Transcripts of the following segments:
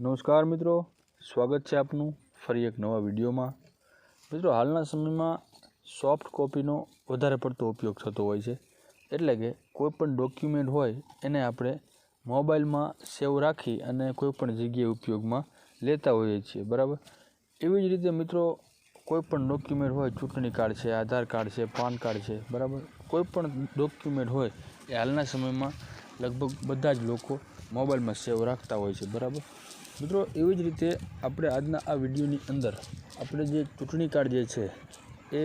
નમસ્કાર મિત્રો, સ્વાગત છે આપનું ફરી એક નવા વિડીયોમાં. મિત્રો, હાલના સમયમાં સોફ્ટ કોપીનો વધારે પડતો ઉપયોગ થતો હોય છે. એટલે કે કોઈપણ ડોક્યુમેન્ટ હોય, એને આપણે મોબાઈલમાં સેવ રાખી અને કોઈ પણ જગ્યાએ ઉપયોગમાં લેતા હોઈએ છીએ, બરાબર? એવી જ રીતે મિત્રો કોઈપણ ડોક્યુમેન્ટ હોય, ચૂંટણી કાર્ડ છે, આધાર કાર્ડ છે, પાન કાર્ડ છે, બરાબર? કોઈ પણ ડોક્યુમેન્ટ હોય, એ હાલના સમયમાં લગભગ બધા જ લોકો મોબાઈલમાં સેવ રાખતા હોય છે, બરાબર? મિત્રો, એવી જ રીતે આપણે આજના આ વિડીયોની અંદર આપણે જે ચૂંટણી કાર્ડ જે છે, એ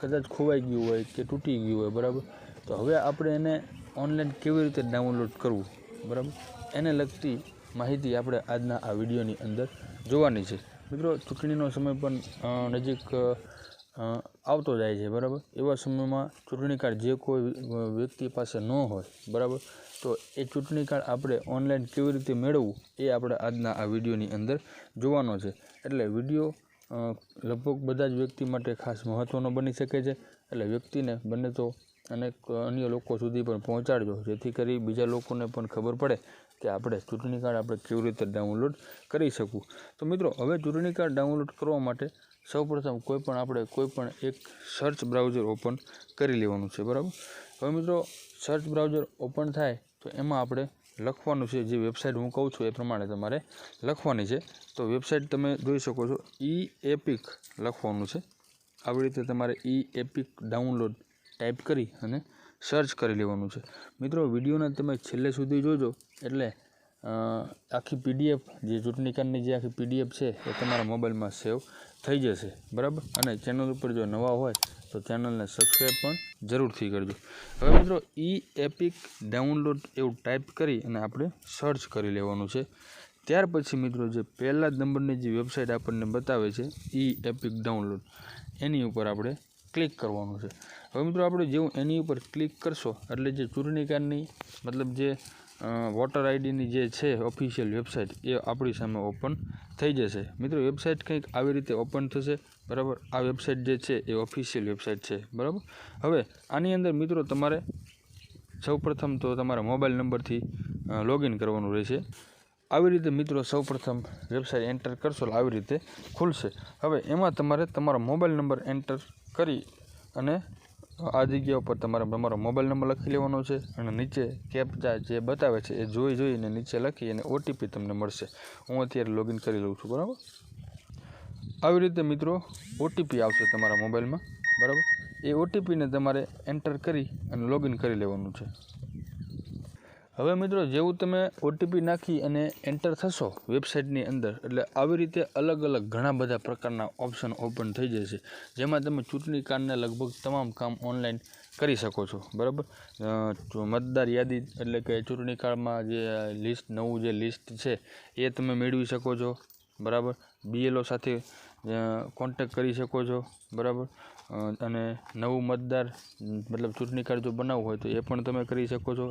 કદાચ ખોવાઈ ગયું હોય કે તૂટી ગયું હોય, બરાબર? તો હવે આપણે એને ઓનલાઈન કેવી રીતે ડાઉનલોડ કરવું, બરાબર? એને લગતી માહિતી આપણે આજના આ વિડીયોની અંદર જોવાની છે. મિત્રો, ચૂંટણીનો સમય પણ નજીક આવતો જાય છે, બરાબર? એવા સમયમાં ચૂંટણી કાર્ડ જે કોઈ વ્યક્તિ પાસે ન હોય, બરાબર? તો એ ચૂંટણી કાર્ડ આપણે ઓનલાઈન કેવી રીતે મેળવવું, એ આપણે આજના આ વિડીયોની અંદર જોવાનો છે. એટલે વીડિયો લગભગ બધા જ વ્યક્તિ માટે ખાસ મહત્ત્વનો બની શકે છે. એટલે વ્યક્તિને બને તો અનેક અન્ય લોકો સુધી પણ પહોંચાડજો, જેથી કરી બીજા લોકોને પણ ખબર પડે કે આપણે ચૂંટણી કાર્ડ આપણે કેવી રીતે ડાઉનલોડ કરી શકું. તો મિત્રો, હવે ચૂંટણી કાર્ડ ડાઉનલોડ કરવા માટે સૌપ્રથમ કોઈ પણ આપણે કોઈ પણ એક સર્ચ બ્રાઉઝર ઓપન કરી લેવાનું છે, બરાબર? હવે મિત્રો સર્ચ બ્રાઉઝર ઓપન થાય તો એમાં આપણે લખવાનું છે, જે વેબસાઇટ હું કહું છું એ પ્રમાણે તમારે લખવાની છે. તો વેબસાઇટ તમે જોઈ શકો છો ઈ એપિક લખવાનું છે. આવી રીતે તમારે ઈ એપિક ડાઉનલોડ ટાઈપ કરી અને સર્ચ કરી લેવાનું છે. મિત્રો, વિડીયોને તમે છેલ્લે સુધી જોજો, એટલે આખી પીડીએફ, જે ચૂંટણી કાર્ડની જે આખી પીડીએફ છે, એ તમારા મોબાઈલમાં સેવ થઈ જશે. બરાબર? અને ચેનલ ઉપર જો નવા હોય, તો ચેનલને સબસ્ક્રાઈબ પણ જરૂરથી કરજો. હવે મિત્રો, ઈ એપિક ડાઉનલોડ એવું ટાઈપ કરી અને આપણે સર્ચ કરી લેવાનું છે. ત્યાર પછી મિત્રો, જે પહેલા નંબરની જે વેબસાઇટ આપણને બતાવે છે, ઈ એપિક ડાઉનલોડ. એની ઉપર આપણે ક્લિક કરવાનું છે. હવે મિત્રો આપણે જેવું એની ઉપર ક્લિક કરશો, એટલે જે ચૂંટણી કાર્ડની મતલબ જે વોટર આઈડીની જે છે ઓફિશિયલ વેબસાઇટ એ આપણી સામે ઓપન થઈ જશે. મિત્રો વેબસાઇટ કંઈક આવી રીતે ઓપન થશે, બરાબર? આ વેબસાઇટ જે છે એ ઓફિશિયલ વેબસાઇટ છે, બરાબર? હવે આની અંદર મિત્રો તમારે સૌપ્રથમ તો તમારા મોબાઈલ નંબરથી લોગિન કરવાનું રહેશે. આવી રીતે મિત્રો સૌપ્રથમ વેબસાઇટ એન્ટર કરશો, એટલે આવી રીતે ખુલશે. હવે એમાં તમારે તમારો મોબાઈલ નંબર એન્ટર કરી અને આ જગ્યા ઉપર તમારે તમારો મોબાઈલ નંબર લખી લેવાનો છે અને નીચે કેપ્ચા જે બતાવે છે એ જોઈ જોઈને નીચે લખી અને ઓટીપી તમને મળશે. હું અત્યારે લોગિન કરી લઉં છું, બરાબર? આવી રીતે મિત્રો ઓટીપી આવશે તમારા મોબાઈલમાં, બરાબર? એ ઓટીપીને તમારે એન્ટર કરી અને લોગિન કરી લેવાનું છે. હવે મિત્રો, જેવું તમે ઓટીપી નાખી અને એન્ટર થશો વેબસાઇટની અંદર, એટલે આવી રીતે અલગ અલગ ઘણા બધા પ્રકારના ઓપ્શન ઓપન થઈ જશે, જેમાં તમે ચૂંટણી કાર્ડને લગભગ તમામ કામ ઓનલાઈન કરી શકો છો, બરાબર? મતદાર યાદી, એટલે કે ચૂંટણી કાર્ડમાં જે લિસ્ટ નવું જે લિસ્ટ છે, એ તમે મેળવી શકો છો, બરાબર? બીએલઓ સાથે કોન્ટેક કરી શકો છો, બરાબર? અને નવું મતદાર, મતલબ ચૂંટણી કાર્ડ જો બનાવવું હોય તો એ પણ તમે કરી શકો છો.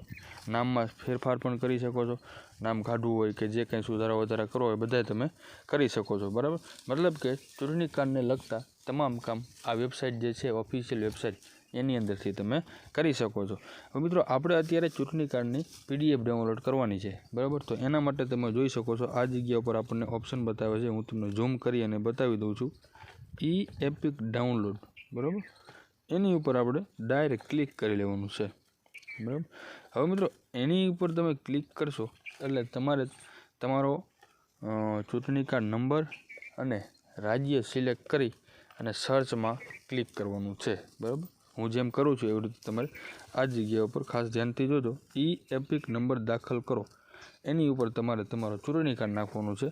નામમાં ફેરફાર પણ કરી શકો છો. નામ કાઢવું હોય કે જે કંઈ સુધારા વધારા કરવો હોય બધાય તમે કરી શકો છો, બરાબર? મતલબ કે ચૂંટણી કાર્ડને લગતા તમામ કામ આ વેબસાઇટ જે છે ઓફિશિયલ વેબસાઇટ એની અંદરથી તમે કરી શકો છો. હવે મિત્રો, આપણે અત્યારે ચૂંટણી કાર્ડની પીડીએફ ડાઉનલોડ કરવાની છે. બરાબર? તો એના માટે તમે જોઈ શકો છો, આ જગ્યા ઉપર આપણને ઓપ્શન બતાવે છે. હું તમને ઝૂમ કરી અને બતાવી દઉં છું. ઈ એપિક ડાઉનલોડ બરાબર? એની ઉપર આપણે ડાયરેક્ટ ક્લિક કરી લેવાનું છે. બરાબર? હવે મિત્રો, એની ઉપર તમે ક્લિક કરશો એટલે તમારે તમારો ચૂંટણી કાર્ડ નંબર અને રાજ્ય સિલેક્ટ કરી અને સર્ચમાં ક્લિક કરવાનું છે. બરાબર? હું જેમ કરું છું એવી રીતે તમારે આ જગ્યા ઉપર ખાસ ધ્યાનથી જોજો. ઈ એપિક નંબર દાખલ કરો. એની ઉપર તમારે તમારો ચૂંટણી કાર્ડ નાખવાનું છે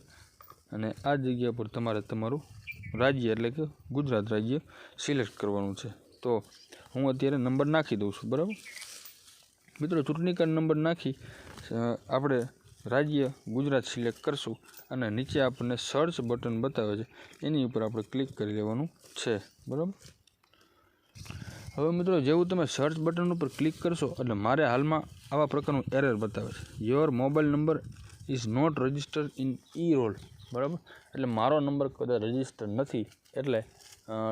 અને આ જગ્યા પર તમારે તમારું રાજ્ય એટલે કે ગુજરાત રાજ્ય સિલેક્ટ કરવાનું છે. તો હું અત્યારે નંબર નાખી દઉં છું, બરાબર? મિત્રો, ચૂંટણી કાર્ડ નંબર નાખી આપણે રાજ્ય ગુજરાત સિલેક્ટ કરશું અને નીચે આપણને સર્ચ બટન બતાવે છે. એની ઉપર આપણે ક્લિક કરી લેવાનું છે, બરાબર? હવે મિત્રો, જેવું તમે સર્ચ બટન ઉપર ક્લિક કરશો, એટલે મારે હાલમાં આવા પ્રકારનું એરર બતાવે છે. Your mobile number is not registered in E roll બરાબર? એટલે મારો નંબર કદાચ રજિસ્ટર નથી, એટલે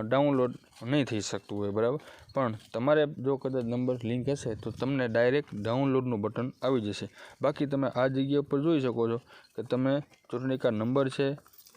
ડાઉનલોડ નહીં થઈ શકતું હોય, બરાબર? પણ તમારે જો કદાચ નંબર લિંક હશે, તો તમને ડાયરેક્ટ ડાઉનલોડનું બટન આવી જશે. બાકી તમે આ જગ્યા ઉપર જોઈ શકો છો કે તમે ચૂંટણી કાર્ડ નંબર છે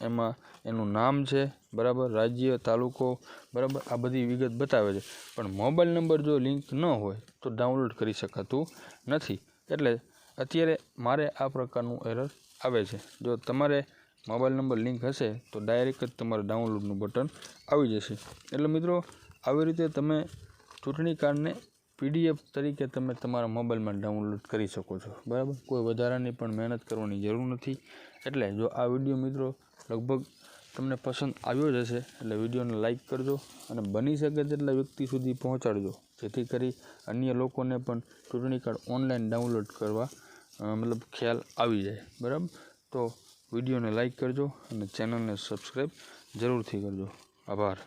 એમાં એનું નામ છે, બરાબર? રાજ્ય, તાલુકો, બરાબર? આ બધી વિગત બતાવે છે. પણ મોબાઈલ નંબર જો લિંક ન હોય, તો ડાઉનલોડ કરી શકાતું નથી. એટલે અત્યારે મારે આ પ્રકારનું એરર આવે છે. જો તમારે મોબાઈલ નંબર લિંક હશે, તો ડાયરેક્ટ જ તમારે ડાઉનલોડનું બટન આવી જશે. એટલે મિત્રો, આવી રીતે તમે ચૂંટણી કાર્ડને પીડીએફ તરીકે તમે તમારા મોબાઈલમાં ડાઉનલોડ કરી શકો છો. બરાબર? કોઈ વધારાની પણ મહેનત કરવાની જરૂર નથી. એટલે જો આ વીડિયો મિત્રો લગભગ તમને પસંદ આવ્યો જ હશે, એટલે વિડીયોને લાઇક કરજો અને બની શકે તેટલા વ્યક્તિ સુધી પહોંચાડજો. જેથી કરી અન્ય લોકોને પણ ચૂંટણી કાર્ડ ઓનલાઈન ડાઉનલોડ કરવા મતલબ ખ્યાલ આવી જાય. બરાબર? તો વિડીયોને લાઇક કરજો અને ચેનલને સબસ્ક્રાઈબ જરૂરથી કરજો. આભાર.